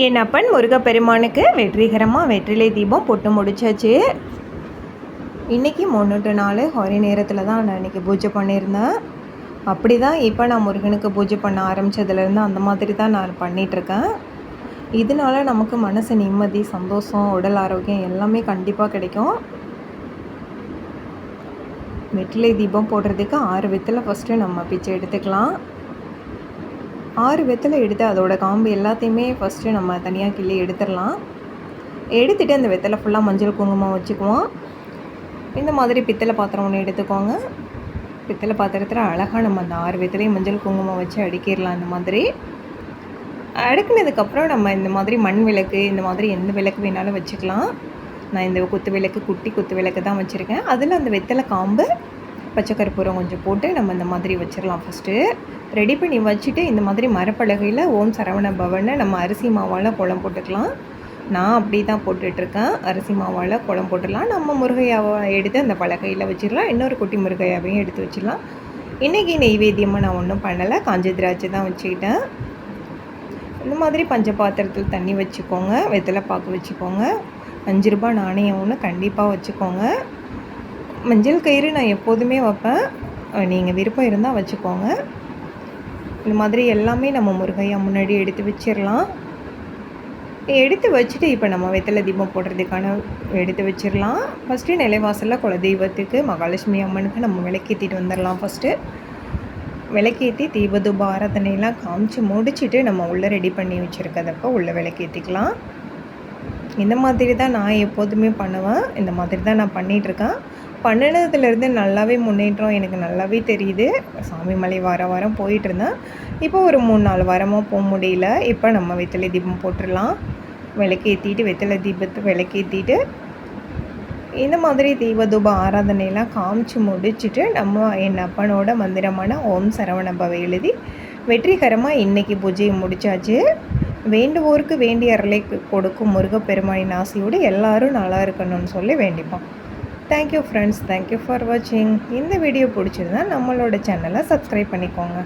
என் அப்பன் முருகப்பெருமானுக்கு வெற்றிகரமாக வெற்றிலை தீபம் போட்டு முடிச்சாச்சு. இன்றைக்கி முன்னூற்று நாள் ஒரே நேரத்தில் தான் நான் இன்றைக்கி பூஜை பண்ணியிருந்தேன். அப்படி தான் இப்போ நான் முருகனுக்கு பூஜை பண்ண ஆரம்பித்ததுலேருந்து அந்த மாதிரி தான் நான் பண்ணிகிட்ருக்கேன் இதனால நமக்கு மனசு நிம்மதி சந்தோஷம் உடல் ஆரோக்கியம் எல்லாமே கண்டிப்பாக கிடைக்கும். வெற்றிலை தீபம் போடுறதுக்கு ஆறு வித்தில் ஃபஸ்ட்டு நம்ம பிச்சை எடுத்துக்கலாம். ஆறு வெத்தலை எடுத்து அதோட காம்பு எல்லாத்தையுமே ஃபஸ்ட்டு நம்ம தனியாக கிள்ளி எடுத்துடலாம். எடுத்துகிட்டு அந்த வெத்தலை ஃபுல்லாக மஞ்சள் குங்குமம் வச்சுக்குவோம். இந்த மாதிரி பித்தளை பாத்திரம் ஒன்று எடுத்துக்கோங்க. பித்தளை பாத்திரத்தில் அழகாக நம்ம அந்த ஆறு வெத்தலையும் மஞ்சள் குங்குமம் வச்சு அடுக்கிடலாம் இந்த மாதிரி. அடுக்குனதுக்கப்புறம் நம்ம இந்த மாதிரி மண் விளக்கு இந்த மாதிரி எந்த விளக்கு வேணாலும் வச்சுக்கலாம். நான் இந்த குத்து விளக்கு குட்டி குத்து விளக்கு தான் வச்சுருக்கேன். அதில் அந்த வெத்தலை காம்பு பச்சை கற்பூரம் கொஞ்சம் போட்டு நம்ம இந்த மாதிரி வச்சிடலாம் ஃபஸ்ட்டு ரெடி பண்ணி வச்சுட்டு இந்த மாதிரி மரப்பலகையில் ஓம் சரவண பவனை நம்ம அரிசி மாவால் குளம் போட்டுக்கலாம். நான் அப்படி தான் போட்டுட்ருக்கேன். அரிசி மாவால் குளம் போட்டுடலாம் நம்ம முருகையாவை எடுத்து அந்த பலகையில் வச்சிடலாம் இன்னொரு குட்டி முருகையாவையும் எடுத்து வச்சிடலாம் இன்றைக்கி நெய்வேத்தியமாக நான் ஒன்றும் பண்ணலை. காஞ்ச திராட்சை தான் வச்சுக்கிட்டேன். இந்த மாதிரி பஞ்ச பாத்திரத்தில் தண்ணி வச்சுக்கோங்க. வெத்தலை பாக்கு வச்சுக்கோங்க. அஞ்சு ரூபாய் நாணயம் ஒன்று கண்டிப்பாக வச்சுக்கோங்க. மஞ்சள் கயிறு நான் எப்போதுமே வைப்பேன். நீங்கள் விருப்பம் இருந்தால் வச்சுக்கோங்க. இந்த மாதிரி எல்லாமே நம்ம முருகையா முன்னாடி எடுத்து வச்சிடலாம் எடுத்து வச்சுட்டு இப்போ நம்ம வெத்தலை தீபம் போடுறதுக்கான எடுத்து வச்சிடலாம் ஃபஸ்ட்டு நிலைவாசலில் குலதெய்வத்துக்கு மகாலட்சுமி அம்மனுக்கு நம்ம விளக்கேற்றிட்டு வந்துடலாம் ஃபஸ்ட்டு விளக்கேற்றி தீபதூப ஆராதனையெல்லாம் காமிச்சு முடிச்சுட்டு நம்ம உள்ளே ரெடி பண்ணி வச்சுருக்கிறதப்போ உள்ளே விளக்கேற்றிக்கலாம் இந்த மாதிரி தான் நான் எப்போதுமே பண்ணுவேன். இந்த மாதிரி தான் நான் பண்ணிகிட்ருக்கேன் பண்ணினதுலேருந்து நல்லாவே முன்னேற்றம் எனக்கு நல்லாவே தெரியுது. சாமி மலை வார வாரம் போயிட்டுருந்தேன். இப்போ ஒரு மூணு நாலு வாரமாக போக முடியல. இப்போ நம்ம வெத்தலை தீபம் போட்டுடலாம். விளக்கேற்றிட்டு வெத்தலை தீபத்தை விளக்கேற்றிட்டு இந்த மாதிரி தீபதூப ஆராதனையெல்லாம் காமிச்சு முடிச்சுட்டு நம்ம என் அப்பனோட மந்திரமான ஓம் சரவணபவை எழுதி வெற்றிகரமாக இன்றைக்கி பூஜையை முடித்தாச்சு வேண்டுவோருக்கு வேண்டிய அருளை கொடுக்கும் முருகப்பெருமானின் ஆசையோடு எல்லாரும் நல்லா இருக்கணும்னு சொல்லி வேண்டிப்போம். Thank you friends thank you for வாட்சிங் இந்த வீடியோ பிடிச்சிருந்தா நம்மளோட சேனலை சப்ஸ்கிரைப் பண்ணிக்கோங்க.